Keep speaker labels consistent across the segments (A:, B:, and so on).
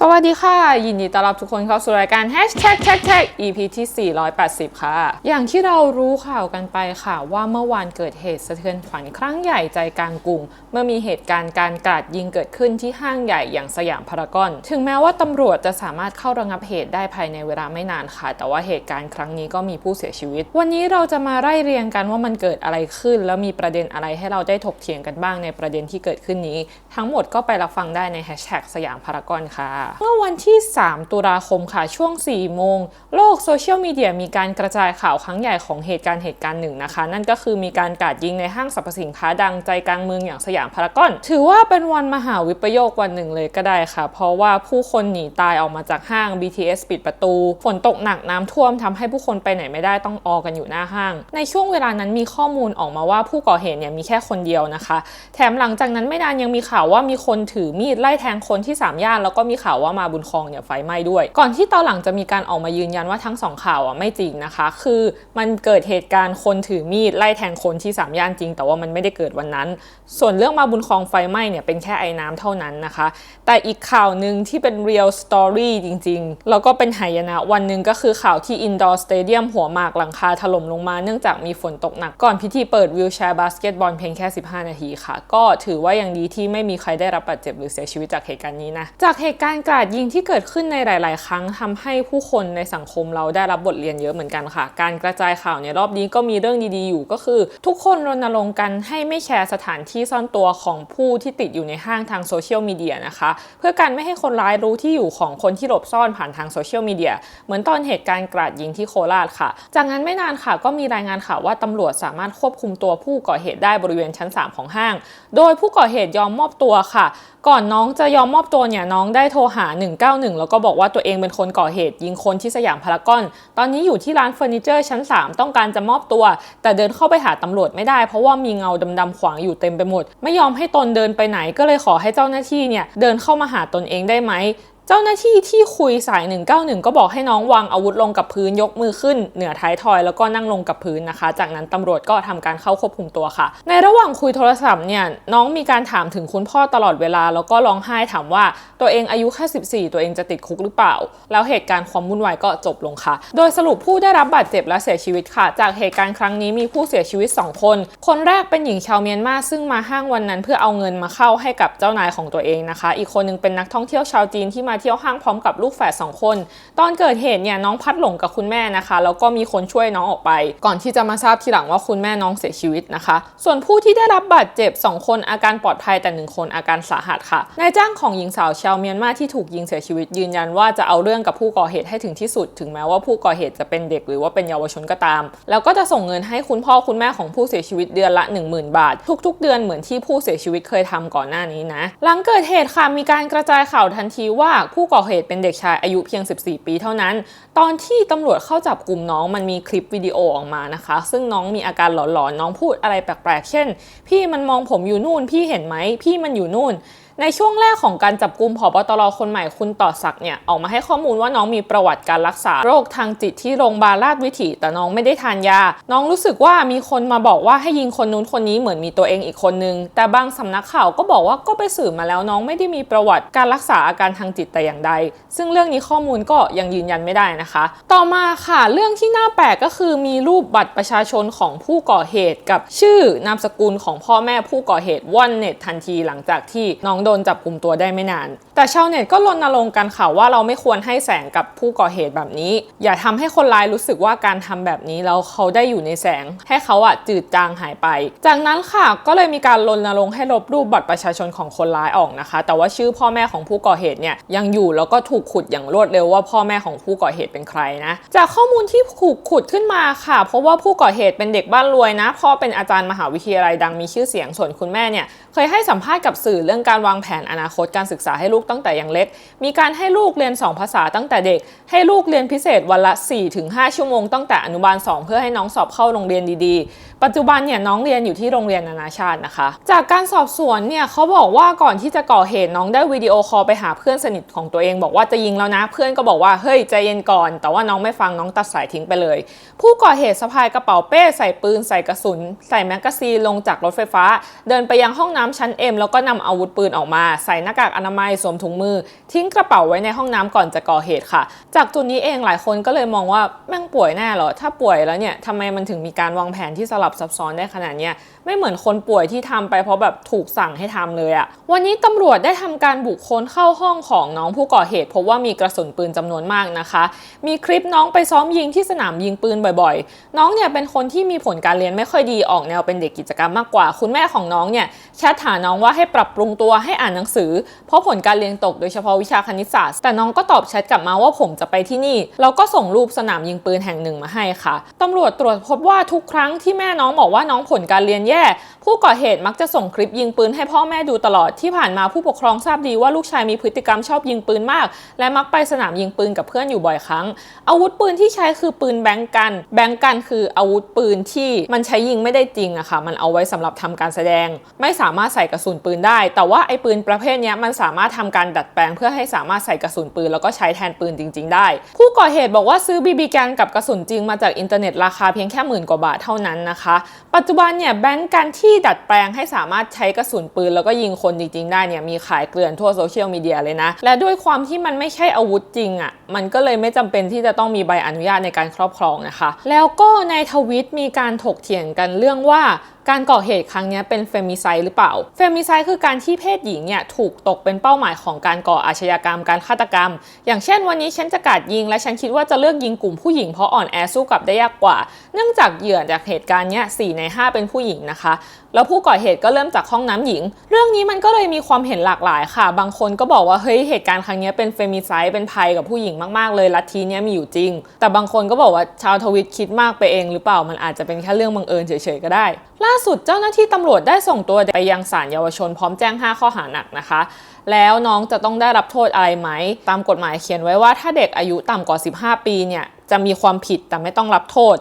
A: สวัสดีค่ะ ยินดีต้อนรับทุกคนเข้าสู่รายการ Hashtag Tag Tag EP ที่ 480 ค่ะ อย่างที่เรารู้ข่าวกันไปค่ะว่าเมื่อวานเกิดเหตุสะเทือนขวัญครั้งใหญ่ใจกลางกรุง เมื่อมีเหตุการณ์การกราดยิงเกิดขึ้นที่ห้างใหญ่อย่างสยามพารากอน ถึงแม้ว่าตำรวจจะสามารถเข้าระงับเหตุได้ภายในเวลาไม่นานค่ะ แต่ว่าเหตุการณ์ครั้งนี้ก็มีผู้เสียชีวิต วันนี้เราจะมาไล่เรียงกันว่ามันเกิดอะไรขึ้น แล้วมีประเด็นอะไรให้เราได้ถกเถียงกันบ้างในประเด็นที่เกิดขึ้นนี้ ทั้งหมดก็ไปรับฟังได้ในแฮชแท็กสยามพารากอนค่ะเมื่อวันที่ 3 ตุลาคมค่ะช่วง 4 โมง โลกโซเชียลมีเดียมีการกระจายข่าวครั้งใหญ่ของเหตุการณ์เหตุการณ์หนึ่งนะคะ นั่นก็คือมีการกาดยิงในห้างสรรพสินค้าดังใจกลางเมืองอย่างสยามพารากอน ถือว่าเป็นวันมหาวิปโยควันหนึ่งเลยก็ได้ค่ะ เพราะว่าผู้คนหนีตายออกมาจากห้าง BTS ปิดประตู ฝนตกหนักน้ำท่วมทำให้ผู้คนไปไหนไม่ได้ต้องออกันอยู่หน้าห้าง ในช่วงเวลานั้นมีข้อมูลออกมาว่าผู้ก่อเหตุเนี่ยมีแค่คนเดียวนะคะ แถมหลังจากนั้นไม่นานยังมีข่าวว่ามีคนถือมีดไล่แทงคนที่สามย่านแล้วก็มีข่าวว่ามาบุญครองเนี่ยไฟไหม้ด้วย ก่อนที่ตอนหลังจะมีการออกมายืนยันว่าทั้งสองข่าวอะไม่จริงนะคะ คือมันเกิดเหตุการณ์คนถือมีดไล่แทงคนที่สามย่านจริง แต่ว่ามันไม่ได้เกิดวันนั้น ส่วนเรื่องมาบุญครองไฟไหม้เนี่ยเป็นแค่ไอ้น้ำเท่านั้นนะคะ แต่อีกข่าวหนึ่งที่เป็น real story จริงๆ แล้วก็เป็นหายนะวันหนึ่งก็คือข่าวที่ indoor stadium หัวหมากหลังคาถล่มลงมาเนื่องจากมีฝนตกหนักก่อนพิธีเปิดวิวแชร์บาสเกตบอลเพียงแค่ 15 นาทีค่ะ ก็ถือว่ายังดีที่ไม่มีใครได้รับบาดเจ็บหรือเสียชีวิตจากเหตุการณ์นี้นะจากเหตุการณ์กาดยิงที่เกิดขึ้นในหลาย ๆ ครั้งทำให้ผู้คนในสังคมเราได้รับบทเรียนเยอะเหมือนกันค่ะ การกระจายข่าวในรอบนี้ก็มีเรื่องดี ๆ อยู่ก็คือ ทุกคนรณรงค์กันให้ไม่แชร์สถานที่ซ่อนตัวของผู้ที่ติดอยู่ในห้างทางโซเชียลมีเดียนะคะ เพื่อการไม่ให้คนร้ายรู้ที่อยู่ของคนที่หลบซ่อนผ่านทางโซเชียลมีเดียเหมือนตอนเหตุการณ์กราดยิงที่โคราชค่ะ จากนั้นไม่นานค่ะก็มีรายงานข่าวว่าตำรวจสามารถควบคุมตัวผู้ก่อเหตุได้บริเวณชั้น 3 ของห้าง โดยผู้ก่อเหตุยอมมอบตัวค่ะ ก่อนน้องจะยอมมอบตัวเนี่ยน้องได้โทรหา 191 แล้วก็บอกว่าตัวเองเป็นคนก่อเหตุ ยิงคนที่สยามพารากอน ตอนนี้อยู่ที่ร้านเฟอร์นิเจอร์ชั้น 3 ต้องการจะมอบตัว แต่เดินเข้าไปหาตำรวจไม่ได้ เพราะว่ามีเงาดำๆขวางอยู่เต็มไปหมด ไม่ยอมให้ตนเดินไปไหนก็เลยขอให้เจ้าหน้าที่เนี่ยเดินเข้ามาหาตนเองได้ไหม เจ้าหน้าที่ที่คุยสาย 191 ก็บอกให้น้องวางอาวุธลงกับพื้นยกมือขึ้น เหนือท้ายทอยแล้วก็นั่งลงกับพื้นนะคะ จากนั้นตำรวจก็ทำการเข้าควบคุมตัวค่ะ ในระหว่างคุยโทรศัพท์เนี่ยน้องมีการถามถึงคุณพ่อตลอดเวลา แล้วก็ร้องไห้ถามว่าตัวเองอายุแค่14 ตัวเองจะติดคุกหรือเปล่า แล้วเหตุการณ์ความวุ่นวายก็จบลงค่ะ โดยสรุปผู้ได้รับบาดเจ็บและเสียชีวิตค่ะ จากเหตุการณ์ครั้งนี้มีผู้เสียชีวิต 2 คน คนแรกเป็นหญิงชาวเมียนมาซึ่งมาห้างวันนั้น เพื่อเอาเงินมาเข้าให้กับเจ้านายของตัวเองนะคะ อีกคนนึงเป็นนักท่องเที่ยวชาวจีนที่มาเที่ยวห้างพร้อมกับลูกแฝดสองคน ตอนเกิดเหตุเนี่ยน้องพัดหลงกับคุณแม่นะคะแล้วก็มีคนช่วยน้องออกไป ก่อนที่จะมาทราบทีหลังว่าคุณแม่น้องเสียชีวิตนะคะ ส่วนผู้ที่ได้รับบาดเจ็บ 2 คนอาการปลอดภัยแต่หนึ่งคนอาการสาหัสค่ะนายจ้างของหญิงสาวชาวเมียนมาที่ถูกยิงเสียชีวิตยืนยันว่าจะเอาเรื่องกับผู้ก่อเหตุให้ถึงที่สุด ถึงแม้ว่าผู้ก่อเหตุจะเป็นเด็กหรือว่าเป็นเยาวชนก็ตาม แล้วก็จะส่งเงินให้คุณพ่อคุณแม่ของผู้เสียชีวิตเดือนละ 10,000 บาท ทุก ๆ เดือนเหมือนที่ผู้เสียชีวิตเคยทำก่อนหน้านี้นะ หลังเกิดเหตุค่ะมีการกระจายข่าวทันทีว่าผู้ก่อเหตุเป็นเด็กชายอายุเพียง 14 ปีเท่านั้น ตอนที่ตำรวจเข้าจับกลุ่มน้องมันมีคลิปวิดีโอออกมานะคะ ซึ่งน้องมีอาการหลอนๆน้องพูดอะไรแปลกๆ เช่น พี่มันมองผมอยู่นู่นพี่เห็นไหมพี่มันอยู่นู่น ในช่วงแรกของการจับกลุ่มผบตรคนใหม่คุณต่อศักเนี่ยออกมาให้ข้อมูลว่าน้องมีประวัติการรักษาโรคทางจิตที่โรงพยาบาลราชวิถีแต่น้องไม่ได้ทานยา น้องรู้สึกว่ามีคนมาบอกว่าให้ยิงคนนู้นคนนี้เหมือนมีตัวเองอีกคนนึง แต่บางสำนักข่าวก็บอกว่าก็ไปสืบมาแล้วน้องไม่ได้มีประวัติการรักษาอาการทางจิตแต่อย่างใด ซึ่งเรื่องนี้ข้อมูลก็ยังยืนยันไม่ได้นะคะ ต่อมาค่ะเรื่องที่น่าแปลกก็คือมีรูปบัตรประชาชนของผู้ก่อเหตุ กับชื่อนามสกุลของพ่อแม่ผู้ก่อเหตุว่อนเน็ตทันทีหลังจากที่น้องโดนจับกลุ่มตัวได้ไม่นาน แต่ชาวเน็ตก็รณรงค์กันค่ะว่าเราไม่ควรให้แสงกับผู้ก่อเหตุแบบนี้ อย่าทำให้คนร้ายรู้สึกว่าการทำแบบนี้แล้วเขาได้อยู่ในแสง ให้เขาอะจืดจางหายไป จากนั้นค่ะก็เลยมีการรณรงค์ให้ลบรูปบัตรประชาชนของคนร้ายออกนะคะ แต่ว่าชื่อพ่อแม่ของผู้ก่อเหตุเนี่ยยังอยู่แล้วก็ถูกขุดอย่างรวดเร็วว่าพ่อแม่ของผู้ก่อเหตุเป็นใครนะ จากข้อมูลที่ถูกขุดขึ้นมาค่ะ เพราะว่าผู้ก่อเหตุเป็นเด็กบ้านรวยนะพ่อเป็นอาจารย์มหาวิทยาลัยดังมีชื่อเสียงส่วนคุณแม่เนี่ยเคยให้สัมภาษณ์กับสื่อเรื่องการวางางแผนอนาคตการศึกษาให้ลูกตั้งแต่ยังเล็ก มีการให้ลูกเรียน 2 ภาษาตั้งแต่เด็ก ให้ลูกเรียนพิเศษวันละ 4-5 ชั่วโมงตั้งแต่อนุบาล 2 เพื่อให้น้องสอบเข้าโรงเรียนดีๆ ปัจจุบันเนี่ยน้องเรียนอยู่ที่โรงเรียนนานาชาตินะคะ จากการสอบสวนเนี่ยเขาบอกว่าก่อนที่จะก่อเหตุน้องได้วิดีโอคอลไปหาเพื่อนสนิทของตัวเองบอกว่าจะยิงแล้วนะ เพื่อนก็บอกว่าเฮ้ยใจเย็นก่อน แต่ว่าน้องไม่ฟังน้องตัดสายทิ้งไปเลย ผู้ก่อเหตุสะพายกระเป๋าเป้ใส่ปืนใส่กระสุน ใส่แมกกาซีนลงจากรถไฟฟ้า เดินไปยังห้องน้ำชั้นเอ็มแล้วก็นำอาวุธปืนออกมา ใส่หน้ากากอนามัยสวมถุงมือ ทิ้งกระเป๋าไว้ในห้องน้ำก่อนจะก่อเหตุค่ะ จากจุดนี้เองหลายคนก็เลยมองว่าแม่งป่วยแน่หรอ ถ้าป่วยแล้วเนี่ยทำไมมันถึงมีการวางแผนที่สลับซับซ้อนได้ขนาดเนี้ยไม่เหมือนคนป่วยที่ทำไปเพราะแบบถูกสั่งให้ทำเลยอะวันนี้ตำรวจได้ทำการบุกค้นเข้าห้องของน้องผู้ก่อเหตุพบว่ามีกระสุนปืนจำนวนมากนะคะ มีคลิปน้องไปซ้อมยิงที่สนามยิงปืนบ่อยๆ น้องเนี่ยเป็นคนที่มีผลการเรียนไม่ค่อยดีออกแนวเป็นเด็กกิจกรรมมากกว่า คุณแม่ของน้องเนี่ยแชทหาน้องว่าให้ปรับปรุงตัวให้อ่านหนังสือ เพราะผลการเรียนตกโดยเฉพาะวิชาคณิตศาสตร์ แต่น้องก็ตอบแชทกลับมาว่าผมจะไปที่นี่แล้วก็ส่งรูปสนามยิงปืนแห่งหนึ่งมาให้ค่ะ ตำรวจตรวจพบว่าทุกครั้งที่แม่น้องบอกว่าน้องผลการเรียนแย่ ผู้ก่อเหตุมักจะส่งคลิปยิงปืนให้พ่อแม่ดูตลอด ที่ผ่านมาผู้ปกครองทราบดีว่าลูกชายมีพฤติกรรมชอบยิงปืนมาก และมักไปสนามยิงปืนกับเพื่อนอยู่บ่อยครั้ง อาวุธปืนที่ใช้คือปืนแบงกัน แบงกันคืออาวุธปืนที่มันใช้ยิงไม่ได้จริงอะค่ะ มันเอาไว้สำหรับทำการแสดง ไม่สามารถใส่กระสุนปืนได้ แต่ว่าไอ้ปืนประเภทนี้มันสามารถทำการดัดแปลง เพื่อให้สามารถใส่กระสุนปืนแล้วก็ใช้แทนปืนจริง ๆ ได้ ผู้ก่อเหตุบอกว่าซื้อบีบีกันกับกระสุนจริงมาจากอินเทอร์เน็ตราคาเพียงแค่หมื่นกว่าบาทเท่านั้นนะคะ ปัจจุบันเนี่ยแบงก์กันที่ดัดแปลงให้สามารถใช้กระสุนปืนแล้วก็ยิงคนจริง ๆ ได้เนี่ยมีขายเกลื่อนทั่วโซเชียลมีเดียเลยนะ และด้วยความที่มันไม่ใช่อาวุธจริงอะ่ะมันก็เลยไม่จำเป็นที่จะต้องมีใบอนุญาตในการครอบครองนะคะ แล้วก็ในทวิตมีการถกเถียงกันเรื่องว่า การก่อเหตุครั้งนี้เป็นเฟมิไซด์หรือเปล่า เฟมิไซด์คือการที่เพศหญิงเนี่ยถูกตกเป็นเป้าหมายของการก่ออาชญากรรมการฆาตกรรม อย่างเช่นวันนี้ฉันจะกราดยิง และฉันคิดว่าจะเลือกยิงกลุ่มผู้หญิงเพราะอ่อนแอสู้กับได้ยากกว่า เนื่องจากเหยื่อจากเหตุการณ์เนี้ย4ใน 5 เป็นผู้หญิงนะคะ แล้วผู้ก่อเหตุก็เริ่มจากห้องน้ำหญิง เรื่องนี้มันก็เลยมีความเห็นหลากหลายค่ะ บางคนก็บอกว่าเฮ้ยเหตุการณ์ครั้งนี้เป็นเฟมิไซด์เป็นภัยกับผู้หญิงมากๆเลยลัทธินี้มีอยู่จริง แต่บางคนก็บอกว่าชาวทวิตคิดมากไปเอง หรือเปล่ามันอาจจะเป็นแค่เรื่องบังเอิญเฉยๆก็ได้ล่าสุดเจ้าหน้าที่ตำรวจได้ส่งตัวไปยังศาลเยาวชนพร้อมแจ้ง 5 ข้อหาหนักนะคะ แล้วน้องจะต้องได้รับโทษอะไรไหม ตามกฎหมายเขียนไว้ว่าถ้าเด็กอายุต่ำกว่า 15 ปีเนี่ยจะมีความผิดแต่ไม่ต้องรับโทษ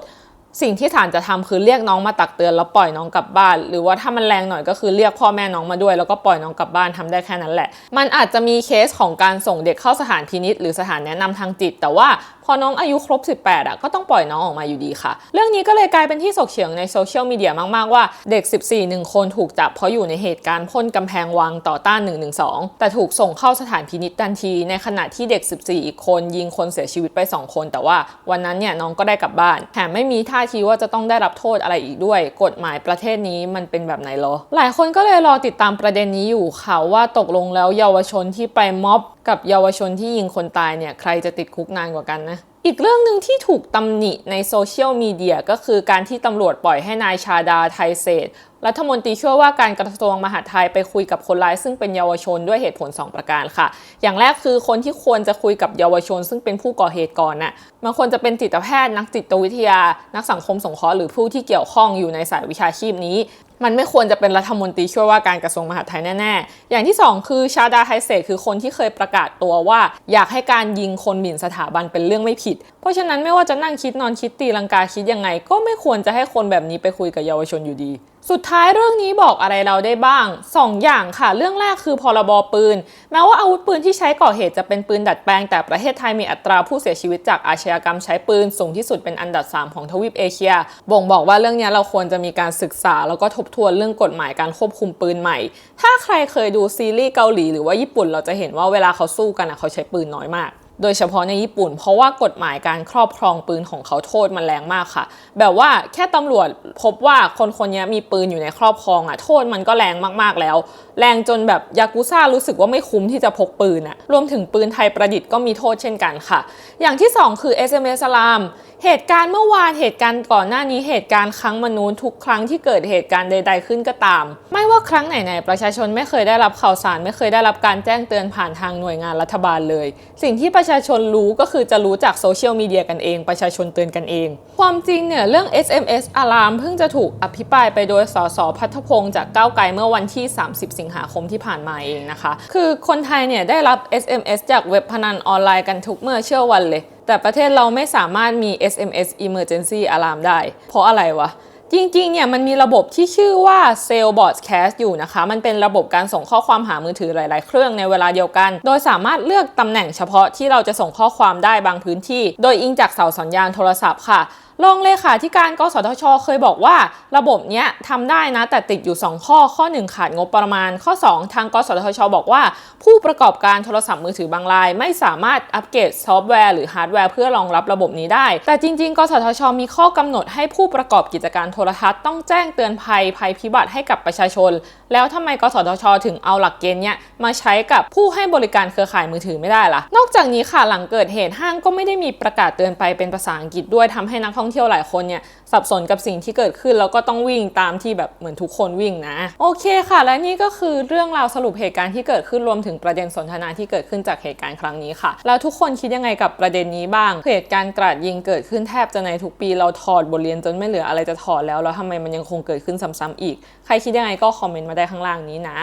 A: สิ่งที่ศาลจะทำคือเรียกน้องมาตักเตือนแล้วปล่อยน้องกลับบ้าน หรือว่าถ้ามันแรงหน่อยก็คือเรียกพ่อแม่น้องมาด้วย แล้วก็ปล่อยน้องกลับบ้านทำได้แค่นั้นแหละ มันอาจจะมีเคสของการส่งเด็กเข้าสถานพินิษหรือสถานแนะนำทางจิต แต่ว่า พอน้องอายุครบ 18อะก็ต้องปล่อยน้องออกมาอยู่ดีค่ะ เรื่องนี้ก็เลยกลายเป็นที่สกเฉียงในโซเชียลมีเดียมากๆว่าเด็ก 14หนึ่งคนถูกจับเพราะอยู่ในเหตุการณ์พ่นกำแพงวังต่อต้าน 112 แต่ถูกส่งเข้าสถานพินิษทันที ในขณะที่เด็ก 14 อีกคนยิงคนเสียชีวิตไป 2 คน แต่ว่าวันนั้นเนี่ยน้องก็ได้กลับบ้านแถมไม่มีท่าทีว่าจะต้องได้รับโทษอะไรอีกด้วย กฎหมายประเทศนี้มันเป็นแบบไหนหรอ หลายคนก็เลยรอติดตามประเด็นนี้อยู่ค่ะว่าตกลงแล้วเยาวชนที่ไปม็อบ กับเยาวชนที่ยิงคนตายเนี่ยใครจะติดคุกนานกว่ากันนะ อีกเรื่องหนึ่งที่ถูกตำหนิในโซเชียลมีเดียก็คือการที่ตำรวจปล่อยให้นายชาดาไทยเศษรัฐมนตรีช่วยว่าการกระทรวงมหาดไทยไปคุยกับคนร้ายซึ่งเป็นเยาวชนด้วยเหตุผล 2 ประการค่ะ อย่างแรกคือคนที่ควรจะคุยกับเยาวชน ซึ่งเป็นผู้ก่อเหตุก่อนน่ะมันควรจะเป็นจิตแพทย์นักจิตวิทยา นักสังคมสงเคราะห์หรือผู้ที่เกี่ยวข้องอยู่ในสายวิชาชีพนี้ มันไม่ควรจะเป็นรัฐมนตรีช่วยว่าการกระทรวงมหาดไทยแน่ ๆ อย่างที่ 2 คือชาดาไทเศษคือคนที่เคยประกาศตัวว่า อยากให้การยิงคนหมิ่นสถาบันเป็นเรื่องไม่ผิด เพราะฉะนั้นไม่ว่าจะนั่งคิดนอนคิดตีลังกาคิดยังไง ก็ไม่ควรจะให้คนแบบนี้ไปคุยกับเยาวชนอยู่ดี สุดท้ายเรื่องนี้บอกอะไรเราได้บ้าง 2ออย่างค่ะ เรื่องแรกคือพรบปืน แม้ว่าอาวุธปืนที่ใช้ก่อเหตุจะเป็นปืนดัดแปลง แต่ประเทศไทยมีอัตราผู้เสียชีวิตจากอาชญากรรมใช้ปืนสูงที่สุดเป็นอันดับ 3 ของทวีปเอเชีย บ่งบอกว่าเรื่องนี้เราควรจะมีการศึกษา แล้วก็ทบทวนเรื่องกฎหมายการควบคุมปืนใหม่ ถ้าใครเคยดูซีรีส์เกาหลีหรือว่าญี่ปุ่นเราจะเห็นว่าเวลาเขาสู้กันอะเขาใช้ปืนน้อยมาก โดยเฉพาะในญี่ปุ่น เพราะว่ากฎหมายการครอบครองปืนของเขาโทษมันแรงมากค่ะ แบบว่าแค่ตำรวจพบว่าคนคนนี้มีปืนอยู่ในครอบครองอะโทษมันก็แรงมากๆแล้ว แรงจนแบบยากุซ่ารู้สึกว่าไม่คุ้มที่จะพกปืนอะรวมถึงปืนไทยประดิษฐ์ก็มีโทษเช่นกันค่ะ อย่างที่ 2 คือ SMS สลามเหตุการณ์เมื่อวานเหตุการณ์ก่อนหน้านี้เหตุการณ์ครั้งมนูนทุกครั้งที่เกิดเหตุการณ์ใด ๆขึ้นก็ตาม ไม่ว่าครั้งไหนๆประชาชนไม่เคยได้รับข่าวสาร ไม่เคยได้รับการแจ้งเตือนผ่านทางหน่วยงานรัฐบาลเลย สิ่งที่ประชาชนรู้ก็คือจะรู้จากโซเชียลมีเดียกันเอง ประชาชนเตือนกันเอง ความจริงเนี่ยเรื่อง SMS อารามเพิ่งจะถูกอภิปรายไปโดยสสพัฒพงศ์จากก้าวไกลเมื่อวันที่ 30 สิงหาคมที่ผ่านมาเองนะคะ คือคนไทยเนี่ยได้รับ SMS จากเว็บพนันออนไลน์กันทุกเมื่อเชื่อวันเลย แต่ประเทศเราไม่สามารถมี SMS Emergency Alarm ได้ เพราะอะไรวะ จริงๆ เนี่ยมันมีระบบที่ชื่อว่า s a l e b o t Cast อยู่นะคะ มันเป็นระบบการส่งข้อความหามือถือหลาย ๆ เครื่องในเวลาเดียวกัน โดยสามารถเลือกตำแหน่งเฉพาะที่เราจะส่งข้อความได้บางพื้นที่ โดยอิงจากเสาสัญญาณโทรศัพท์ค่ะ รองเลขาธิการกสทช เคยบอกว่าระบบเนี้ยทำได้นะแต่ติดอยู่ 2 ข้อข้อ 1 ขาดงบประมาณ ข้อ 2 ทางกสทช บอกว่า ผู้ประกอบการโทรศัพท์มือถือบางราย ไม่สามารถอัปเกรดซอฟต์แวร์หรือฮาร์ดแวร์เพื่อรองรับระบบนี้ได้ แต่จริง ๆ กสทช มีข้อกำหนดให้ผู้ประกอบกิจการโทรทัศน์ต้องแจ้งเตือนภัยภัยพิบัติให้กับประชาชน แล้วทำไมกสทช ถึงเอาหลักเกณฑ์เนี้ยมาใช้กับผู้ให้บริการเครือข่ายมือถือไม่ได้ล่ะนอกจากนี้ค่ะหลังเกิดเหตุห้างก็ไม่ได้มีประกาศเตือนไปเป็นภาษาอังกฤษด้วยทำให้นักท่ององเที่ยวหลายคนเนี่ยสับสนกับสิ่งที่เกิดขึ้น แล้วก็ต้องวิ่งตามที่แบบเหมือนทุกคนวิ่งนะ โอเคค่ะ และนี่ก็คือเรื่องราวสรุปเหตุการณ์ที่เกิดขึ้นรวมถึงประเด็นสนทนาที่เกิดขึ้นจากเหตุการณ์ครั้งนี้ค่ะ แล้วทุกคนคิดยังไงกับประเด็นนี้บ้างเหตุการณ์กราดยิงเกิดขึ้นแทบจะในทุกปีเราถอดบทเรียนจนไม่เหลืออะไรจะถอดแล้วแล้วทำไมมันยังคงเกิดขึ้นซ้ำๆอีก ใครคิดยังไงก็คอมเมนต์มาได้ข้างล่างนี้นะ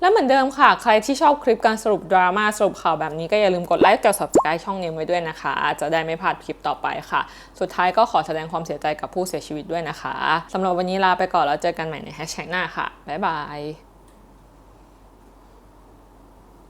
A: และเหมือนเดิมค่ะ ใครที่ชอบคลิปการสรุปดราม่าสรุปข่าวแบบนี้ก็อย่าลืมกดไลค์กับ subscribe ช่องนี้ไว้ด้วยนะคะ จะได้ไม่พลาดคลิปต่อไปค่ะ สุดท้ายก็ขอแสดงความเสียใจกับผู้เสียชีวิตด้วยนะคะสำหรับวันนี้ลาไปก่อนแล้วเจอกันใหม่ในแฮชแท็กหน้าค่ะบ๊ายบาย